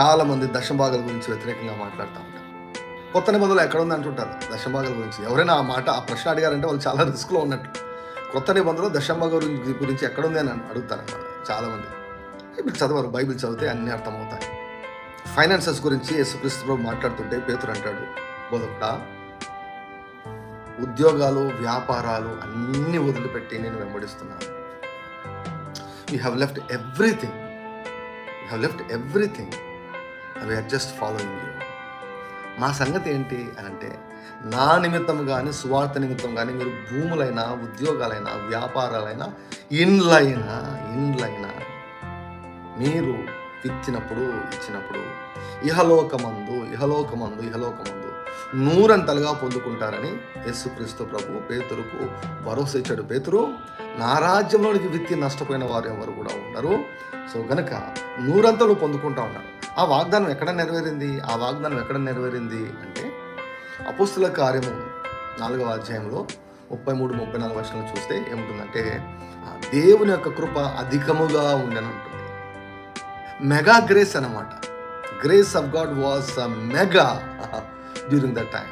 చాలామంది దశభాగాల గురించి వ్యతిరేకంగా మాట్లాడుతూ ఉంటారు. కొత్త నిబంధనలు ఎక్కడ ఉంది అంటుంటారు దశభాగాల గురించి. ఎవరైనా ఆ మాట ఆ ప్రశ్న అడిగారంటే వాళ్ళు చాలా రిస్క్లో ఉన్నట్టు. కొత్త నిబంధనలు దశభాగ గురించి గురించి ఎక్కడుంది అని అడుగుతారు అన్నమాట చాలామంది. ఇప్పుడు చదవరు. బైబిల్ చదివితే అన్నీ అర్థమవుతాయి. ఫైనాన్సెస్ గురించి యేసుక్రీస్తు ప్రభు మాట్లాడుతుంటే పేతురు అంటాడు బోధకుడా ఉద్యోగాలు వ్యాపారాలు అన్నీ వదిలిపెట్టి నేను వెంబడిస్తున్నాను. You have left everything you have left everything we're just following you మా సంగతి ఏంటి అని అంటే నా నిమిత్తం కానీ సువార్త నిమిత్తం కానీ మీరు భూములైనా ఉద్యోగాలైనా వ్యాపారాలైనా ఇండ్లైనా ఇండ్లైనా మీరు ఇచ్చినప్పుడు ఇచ్చినప్పుడు ఇహలోకమందు ఇహలోకమందు ఇహలోకమందు నూరంతలుగా పొందుకుంటారని యేసుక్రీస్తు ప్రభు పేతురుకు భరోసా ఇచ్చాడు. పేతురు నా రాజ్యంలోనికి విత్తి నష్టపోయిన వారు ఎవరు కూడా ఉండరు. సో గనక నూరంతలు పొందుకుంటా ఉన్నారు. ఆ వాగ్దానం ఎక్కడ నెరవేరింది? ఆ వాగ్దానం ఎక్కడ నెరవేరింది? అంటే అపుస్తుల కార్యము నాలుగవ అధ్యాయంలో ముప్పై మూడు ముప్పై నాలుగు వర్షాలు చూస్తే ఏముంటుందంటే దేవుని యొక్క కృప అధికముగా ఉండని ఉంటుంది మెగా గ్రేస్ అనమాట grace of God was mega during that time